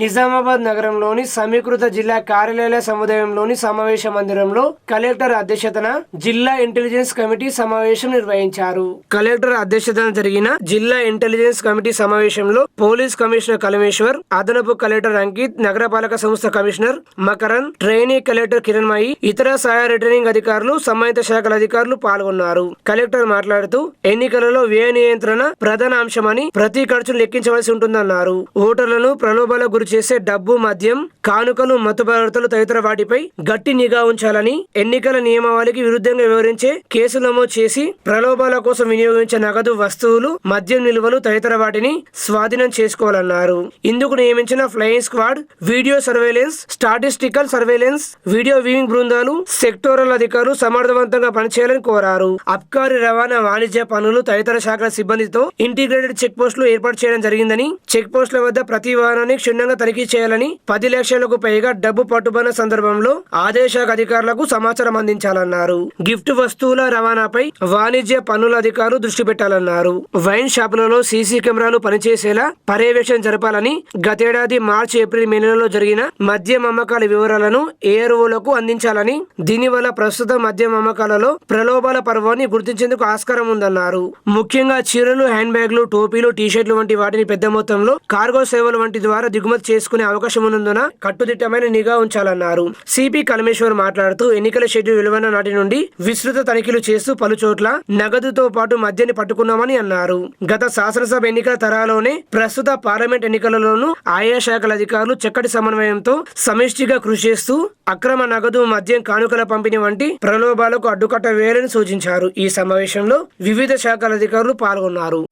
నిజామాబాద్ నగరంలోని సమీకృత జిల్లా కార్యాలయ సముదాయంలోని సమావేశ మందిరంలో కలెక్టర్ అధ్యక్షతన జిల్లా ఇంటెలిజెన్స్ కమిటీ సమావేశం నిర్వహించారు. కలెక్టర్ అధ్యక్షతన జరిగిన జిల్లా ఇంటెలిజెన్స్ కమిటీ సమావేశంలో పోలీస్ కమిషనర్ కలమేశ్వర్ అదనపు కలెక్టర్ అంకిత్ నగరపాలక సంస్థ commissioner Makaran trainee collector Kiranmayi ఇతర సహాయ రిటర్నింగ్ అధికారులు సంబంధిత శాఖల అధికారులు పాల్గొన్నారు. కలెక్టర్ మాట్లాడుతూ ఎన్నికలలో వ్యయ నియంత్రణ ప్రధాన అంశమని ప్రతి ఖర్చును లెక్కించవలసి ఉంటుందన్నారు. ఓటర్లను ప్రలోభాల గురి చేసే డబ్బు మద్యం కానుకలు మత్తు పదార్థాలు తదితర వాటిపై గట్టి నిఘా ఉంచాలని ఎన్నికల నియమావళికి విరుద్ధంగా వివరించే కేసు నమోదు చేసి ప్రలోభాల కోసం వినియోగించే నగదు వస్తువులు మద్యం నిల్వలు తదితర వాటిని స్వాధీనం చేసుకోవాలన్నారు. ఇందుకు నియమించిన flying squad video surveillance statistical surveillance video viewing బృందాలు సెక్టోరల్ అధికారులు సమర్థవంతంగా పనిచేయాలని కోరారు. అబ్కారీ రవాణా వాణిజ్య పనులు తదితర శాఖల సిబ్బందితో ఇంటిగ్రేటెడ్ చెక్ పోస్టులు ఏర్పాటు చేయడం జరిగిందని చెక్ పోస్టుల వద్ద ప్రతి వాహనాన్ని క్షుణ్ణంగా తనిఖీ చేయాలని పది లక్షలకు పైగా డబ్బు పట్టుబడిన సందర్భంలో ఆదేశాఖ అధికారులకు సమాచారం అందించాలన్నారు. గిఫ్ట్ వస్తువుల రవాణాపై వాణిజ్య పన్నుల అధికారులు దృష్టి పెట్టాలన్నారు. వైన్ షాపులలో సీసీ కెమెరాలు పనిచేసేలా పర్యవేక్షణ జరపాలని గతేడాది మార్చి ఏప్రిల్ మే నెలలో జరిగిన మద్యం అమ్మకాల వివరాలను ఏఆర్ఓలకు అందించాలని దీనివల్ల ప్రస్తుత మద్యం అమ్మకాలలో ప్రలోభాల పర్వాన్ని గుర్తించేందుకు ఆస్కారం ఉందన్నారు. ముఖ్యంగా చీరలు హ్యాండ్ బ్యాగ్లు టోపీలు టీషర్ట్లు వంటి వాటిని పెద్ద మొత్తంలో కార్గో సేవలు వంటి ద్వారా దిగుమతి చేసుకునే అవకాశం ఉన్నందున కట్టుదిట్టమైన నిఘా ఉంచాలన్నారు. సిపి కలమేశ్వర్ మాట్లాడుతూ ఎన్నికల షెడ్యూల్ విలువైన నాటి నుండి విస్తృత తనిఖీలు చేస్తూ పలు చోట్ల నగదుతో పాటు మద్యని పట్టుకున్నామని అన్నారు. గత శాసనసభ ఎన్నికల తరాలోనే ప్రస్తుత పార్లమెంట్ ఎన్నికలలోనూ ఆయా శాఖల అధికారులు చక్కటి సమన్వయంతో సమిష్టిగా కృషి చేస్తూ అక్రమ నగదు మద్యం కానుకల పంపిణీ వంటి ప్రలోభాలకు అడ్డుకట్ట వేయాలని సూచించారు. ఈ సమావేశంలో వివిధ శాఖల అధికారులు పాల్గొన్నారు.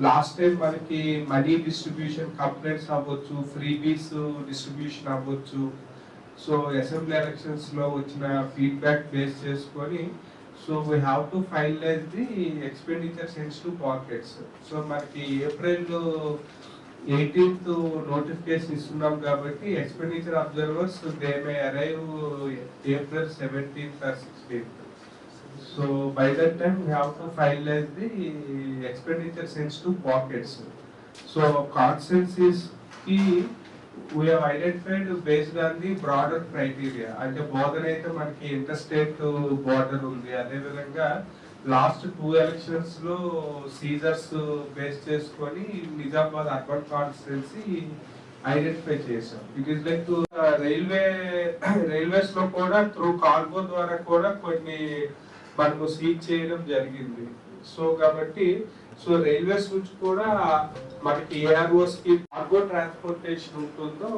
లాస్ట్ టైం మనకి మనీ డిస్ట్రిబ్యూషన్ కంప్లైంట్స్ అవ్వచ్చు ఫ్రీబీస్ డిస్ట్రిబ్యూషన్ అవ్వచ్చు. సో అసెంబ్లీ ఎలక్షన్స్లో వచ్చిన ఫీడ్బ్యాక్ బేస్ చేసుకొని so we have to finalise the expenditure to pockets so మనకి ఏప్రిల్ ఎయిటీన్త్ నోటిఫికేషన్ ఇస్తున్నాం కాబట్టి expenditure observers they may arrive April seventeenth or sixteenth So by that time, we have to finalize the expenditure sense to pockets. So cost sense is key, we have identified based on the broader criteria. అంటే బోధన అయితే మనకి inter state border ఉంది అదేవిధంగా last two ఎలక్షన్స్లో seizures base చేసుకొని Nizamabad urban constituency identify చేసాం it is like railway రైల్వేస్లో కూడా త్రూ కార్గో ద్వారా కూడా కొన్ని మనకు సీజ్ చేయడం జరిగింది. సో కాబట్టి సో రైల్వేస్ నుంచి కూడా మనకి ఏఆర్ఓస్కి కార్గో ట్రాన్స్పోర్టేషన్ ఉంటుందో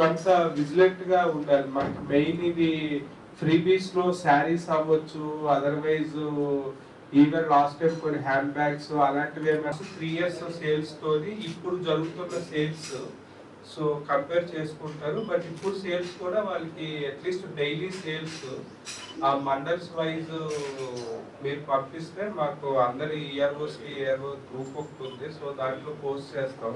కొంత విజిలెంట్గా ఉండాలి. మనకి మెయిన్ ఇది ఫ్రీబీస్లో శారీస్ అవ్వచ్చు అదర్వైజ్ ఈవెన్ లాస్ట్ టైం కొన్ని హ్యాండ్ బ్యాగ్స్ అలాంటివి ఏమైనా త్రీ ఇయర్స్ సేల్స్ తోని ఇప్పుడు జరుగుతున్న సేల్స్ సో కంపేర్ చేసుకుంటారు. బట్ ఇప్పుడు సేల్స్ కూడా వాళ్ళకి అట్లీస్ట్ డైలీ సేల్స్ ఆ మండల్స్ వైజ్ మీరు పంపిస్తే మాకు అందరి ఇయర్ఓస్కి ఇయర్ఓ గ్రూప్ ఒకటి ఉంది. సో దాంట్లో పోస్ట్ చేస్తాం.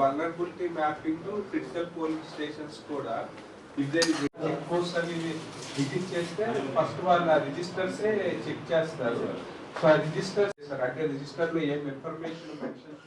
Vulnerability mapping critical polling stations కూడా. చెక్ పోస్ట్ అని విజిట్ చేస్తే ఫస్ట్ వాళ్ళ రిజిస్టర్సే చెక్ చేస్తారు. సో ఆ రిజిస్టర్ అంటే రిజిస్టర్లో ఏం ఇన్ఫర్మేషన్ మెన్షన్